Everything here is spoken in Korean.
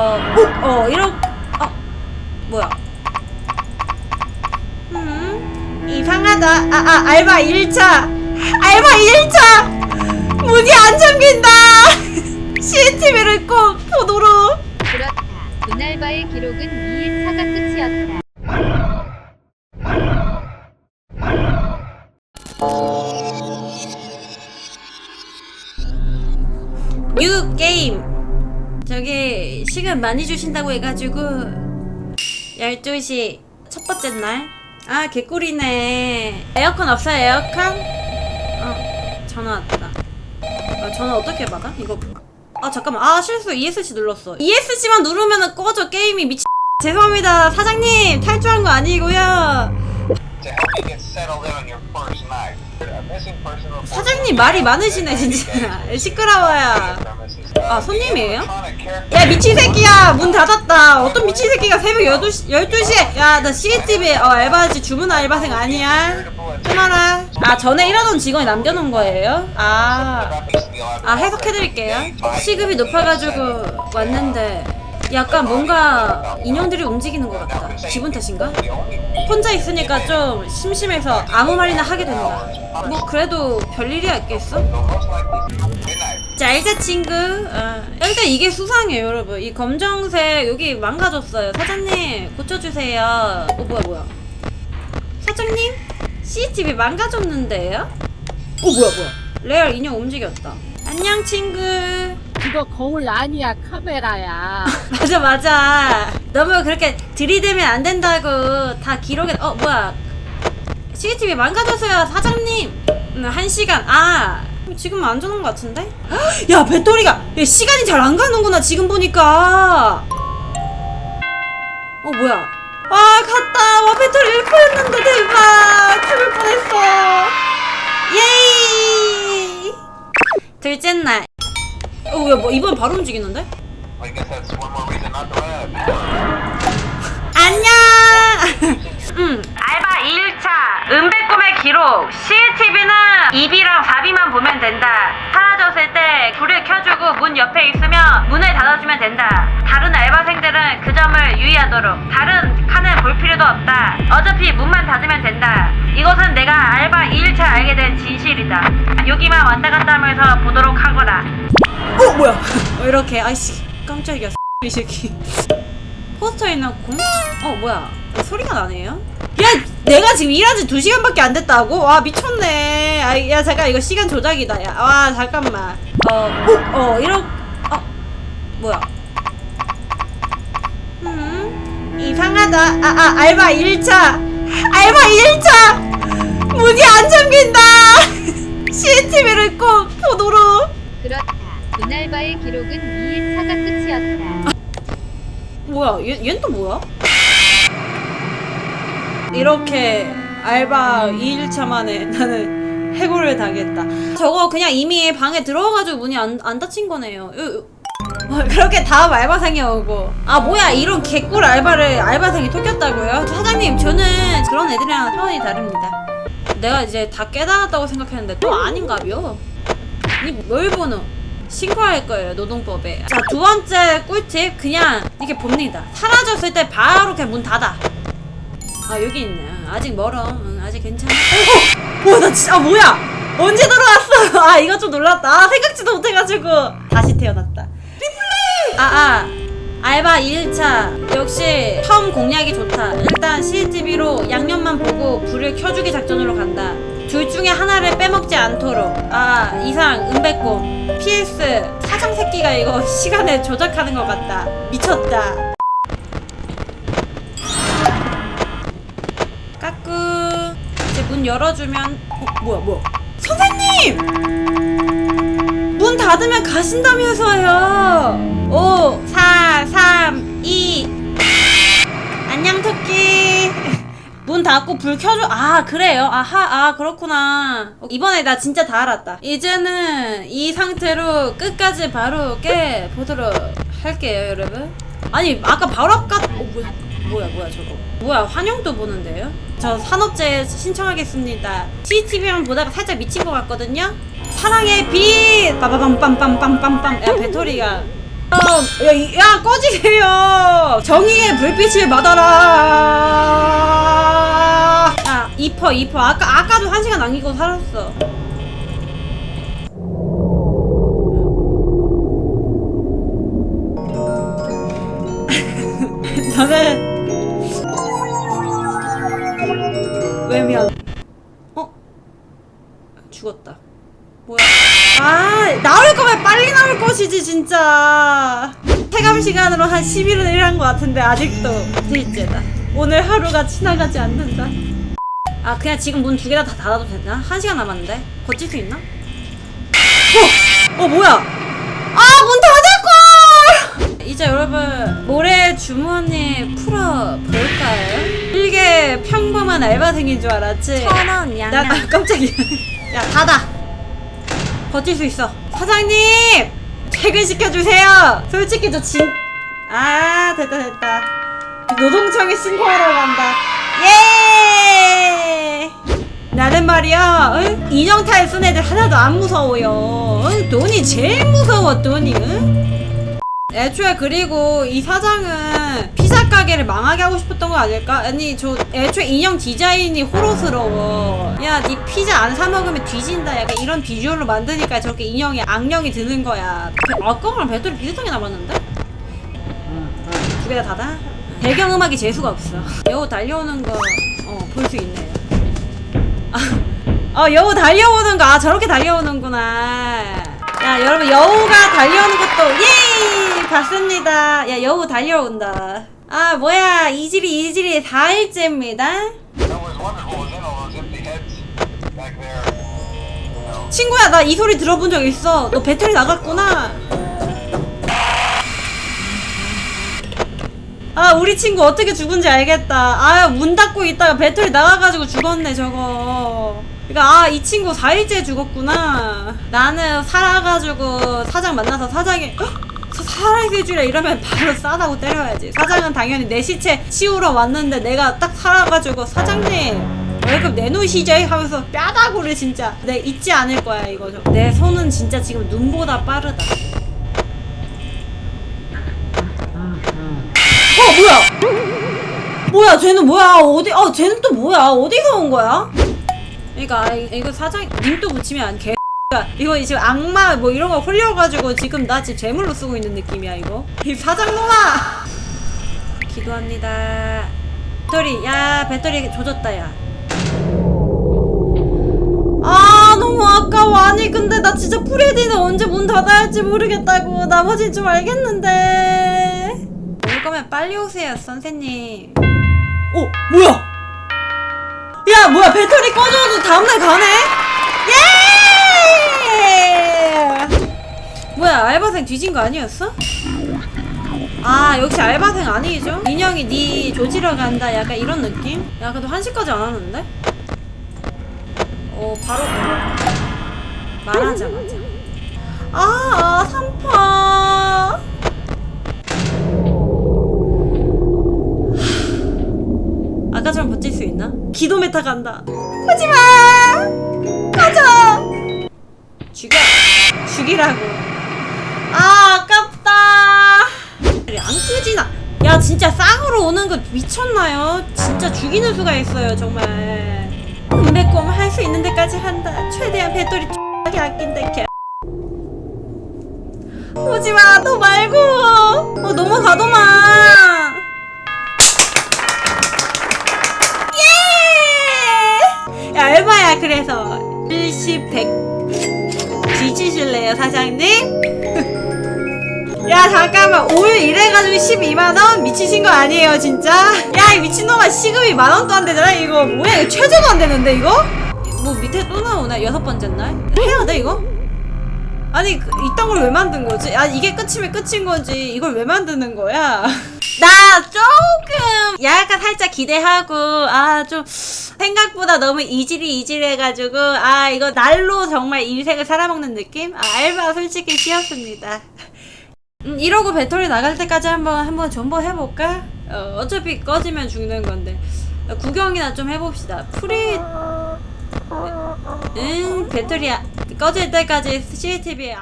어, 어, 이런, 어, 뭐야. 음, 이상하다. 아, 아, 알바 1차. 알바 1차! 문이 안 잠긴다! CCTV를 꼭 보도록. 그렇다. 눈알바의 기록은 2일차가 끝이었다. 저기, 시간 많이 주신다고 해가지고, 12시 첫 번째 날. 아, 개꿀이네. 에어컨 없어요, 에어컨? 어, 전화 왔다. 아, 전화 어떻게 받아? 이거. 아, 잠깐만. 아, 실수. ESC 눌렀어. ESC만 누르면 꺼져, 게임이. 미치. 죄송합니다. 사장님, 탈주한 거 아니고요. 사장님 말이 많으시네, 진짜. 시끄러워요. 아, 손님이에요? 야 미친 새끼야. 문 닫았다. 어떤 미친 새끼가 새벽 12시, 12시에 야 나 CCTV 어 알바지. 주문 알바생 아니야. 끊어라 아 전에 일하던 직원이 남겨놓은 거예요? 아, 아 해석해드릴게요. 시급이 높아가지고 왔는데 약간 뭔가 인형들이 움직이는 것 같다. 기분 탓인가? 혼자 있으니까 좀 심심해서 아무 말이나 하게 된다. 뭐 그래도 별일이 있겠어? 짤자 친구. 아, 일단 이게 수상해요, 여러분. 이 검정색 여기 망가졌어요. 사장님 고쳐주세요. 어 뭐야 뭐야? 사장님 CCTV 망가졌는데요? 어 뭐야 뭐야? 레알 인형 움직였다. 안녕 친구. 그거 거울 아니야 카메라야 맞아 맞아. 너무 그렇게 들이대면 안 된다고 다 기록에. 어 뭐야? CCTV 망가졌어요, 사장님. 음, 한 시간. 아. 지금 안 좋은 것 같은데? 헉, 야 배터리가 야, 시간이 잘 안 가는구나 지금 보니까. 어 뭐야? 아 갔다. 와 배터리 1%였는데 대박. 죽을 뻔했어. 예이. 둘째 날. 어야 뭐 이번 바로 움직이는데? 안녕. 음. 알바 2일차 은배 꿈의 기록. CCTV는 2비랑 4비만 보면 된다. 사라졌을 때 불을 켜주고 문 옆에 있으면 문을 닫아주면 된다. 다른 알바생들은 그 점을 유의하도록. 다른 칸을 볼 필요도 없다. 어차피 문만 닫으면 된다. 이것은 내가 알바 2일차 알게 된 진실이다. 여기만 왔다 갔다 하면서 보도록 하거라 어 뭐야? 어, 이렇게 아이씨 깜짝이야 이 새끼. 포스터에 넣고 어 뭐야? 어, 소리가 나네요. 야 내가 지금 일한 지 2시간밖에 안 됐다고? 와 미쳤네. 아, 야 잠깐 이거 시간 조작이다. 야 와 잠깐만. 어어 이런 어 뭐야? 음 이상하다. 아 아 알바 1차. 알바 1차! 문이 안 잠긴다. CCTV를 꼭 보도록. 그렇다. 눈알바의 기록은 2일차가 끝이었다. 뭐야 얘, 얘는 또 뭐야? 이렇게 알바 2일차 만에 나는 해고를 당했다. 저거 그냥 이미 방에 들어와가지고 문이 안, 안 닫힌 거네요. 요- 요- 어, 그렇게 다음 알바생이 오고. 아 뭐야 이런 개꿀 알바를 알바생이 토꼈다고요? 사장님 저는 그런 애들이랑 차원이 다릅니다. 내가 이제 다 깨달았다고 생각했는데 또 아닌가벼? 이뭘 보노? 신고할 거예요 노동법에. 자 두 번째 꿀팁. 그냥 이렇게 봅니다. 사라졌을 때 바로 그냥 문 닫아 아 여기 있네. 응, 아직 멀어. 응, 아직 괜찮아. 어, 어, 나 진짜 아 뭐야? 언제 들어왔어? 아 이거 좀 놀랐다. 아 생각지도 못해가지고. 다시 태어났다. 아아. 알바 2일차. 역시 처음 공략이 좋다. 일단 CCTV로 양념만 보고 불을 켜주기 작전으로 간다. 둘 중에 하나를 빼먹지 않도록. 아 이상 은백곰. PS 사장 새끼가 이거 시간을 조작하는 것 같다. 미쳤다 문 열어주면 어 뭐야 뭐야. 선생님! 문 닫으면 가신다면서요. 5 4 3 2 안녕 토끼. 문 닫고 불 켜줘. 아 그래요? 아하 아 그렇구나. 이번에 나 진짜 다 알았다. 이제는 이 상태로 끝까지 바로 깨 보도록 할게요 여러분. 아니 아까 바로 아까 어 뭐야 뭐야 뭐야 저거. 뭐야 환영도 보는데요 저 산업재해 신청하겠습니다. CCTV만 보다가 살짝 미친 것 같거든요. 사랑의 빛! 빠바밤 빰빰빰빰빰. 야 배터리가. 어, 야, 이- 야 꺼지세요! 정의의 불빛을 받아라! 야 이퍼 이퍼. 아까 아까도 한 시간 남기고 살았어. 저는 외면. 어? 죽었다. 뭐야? 아 나올 거면 빨리 나올 것이지 진짜. 체감 시간으로 한 11을 일한 것 같은데 아직도 일째다. 오늘 하루가 지나가지 않는다. 아 그냥 지금 문 두 개 다 닫아도 되나? 한 시간 남았는데? 버틸 수 있나? 어! 어 뭐야? 아 문 닫을걸! 이제 여러분 모래 주머니 풀어볼까요? 평범한 알바생인 줄 알았지? 천원 나, 나 깜짝이야. 야 닫아. 버틸 수 있어. 사장님! 퇴근 시켜주세요! 솔직히 저 진... 아 됐다 됐다. 노동청에 신고하러 간다. 예! 나는 말이야 응? 인형탈 쓴 애들 하나도 안 무서워요. 응? 돈이 제일 무서워 돈이 응? 애초에 그리고 이 사장은 피자 가게를 망하게 하고 싶었던 거 아닐까? 아니 저 애초에 인형 디자인이 호러스러워. 야 니 피자 안 사 먹으면 뒤진다. 약간 이런 비주얼로 만드니까 저렇게 인형에 악령이 드는 거야. 아까랑 배터리 비슷하게 남았는데? 두 개 다 닫아? 배경음악이 재수가 없어. 여우 달려오는 거 어 볼 수 있네요 아, 어 여우 달려오는 거. 아 저렇게 달려오는구나. 야 여러분 여우가 달려오는 것도 예 봤습니다. 야 여우 달려온다. 아 뭐야 이질이 이질이 4일째입니다. I always wondered what was in all those empty heads back there. You know, 친구야 나 이 소리 들어본 적 있어. 너 배터리 나갔구나. 아 우리 친구 어떻게 죽은지 알겠다. 아 문 닫고 있다가 배터리 나가가지고 죽었네 저거. 그니까 아 이 친구 4일째 죽었구나. 나는 살아가지고 사장 만나서 사장이 "헉! 저 살아있을줄이야 이러면 바로 싸다고 때려야지. 사장은 당연히 내 시체 치우러 왔는데 내가 딱 살아가지고 사장님 월급 내놓으시죠? 하면서 뼈다구를 진짜 내 잊지 않을 거야 이거 저. 내 손은 진짜 지금 눈보다 빠르다. 어 뭐야? 뭐야 쟤는 뭐야? 어디 어 쟤는 또 뭐야? 어디서 온 거야? 그러니까 이- 이거 사장 님또 붙이면 안 개. 이거 지금 악마 뭐 이런 거 홀려가지고 지금 나 지금 재물로 쓰고 있는 느낌이야 이거. 이 사장놈아! 기도합니다. 배터리 야 배터리 조졌다 야. 아 너무 아까워. 아니 근데 나 진짜 프레디는 언제 문 닫아야 할지 모르겠다고. 나머진 좀 알겠는데. 올 거면 빨리 오세요 선생님. 어 뭐야? 야 뭐야? 배터리 꺼져도 다음날 가네? 예 뭐야 알바생 뒤진 거 아니었어? 아 역시 알바생 아니죠? 인형이 네 조지러 간다 약간 이런 느낌? 야 그래도 1시까지 안 왔는데? 어 바로 말하자마자 아, 아 삼파 아까처럼 버틸 수 있나? 기도 메타 간다 하지마 꺼져 죽여 죽이라고 쌍으로 오는 거 미쳤나요? 진짜 죽이는 수가 있어요 정말. 은배꼼 할 수 있는 데까지 한다. 최대한 배터리 X하게 아낀다 개 오지마 너 말고. 어 넘어가더만. 예! 야 알바야 그래서? 일시 백. 뒤지실래요 사장님? 야 잠깐만 5일 일해가지고 12만원? 미치신 거 아니에요 진짜? 야 이 미친놈아 시급이 만원도 안 되잖아 이거 뭐야 이거 최저도 안 되는데 이거? 뭐 밑에 또 나오나? 여섯 번째 날? 해야 돼 이거? 아니 그, 이딴 걸 왜 만든 거지? 아 이게 끝이면 끝인 거지 이걸 왜 만드는 거야? 나 조금 약간 살짝 기대하고 아 좀 생각보다 너무 이질이 이질해가지고 아 이거 날로 정말 인생을 살아먹는 느낌? 아 알바 솔직히 쉬었습니다 음, 이러고 배터리 나갈 때까지 한번 한번 존버 해볼까? 어, 어차피 꺼지면 죽는 건데. 어, 구경이나 좀 해봅시다. 프리 응 배터리 아- 꺼질 때까지 CCTV에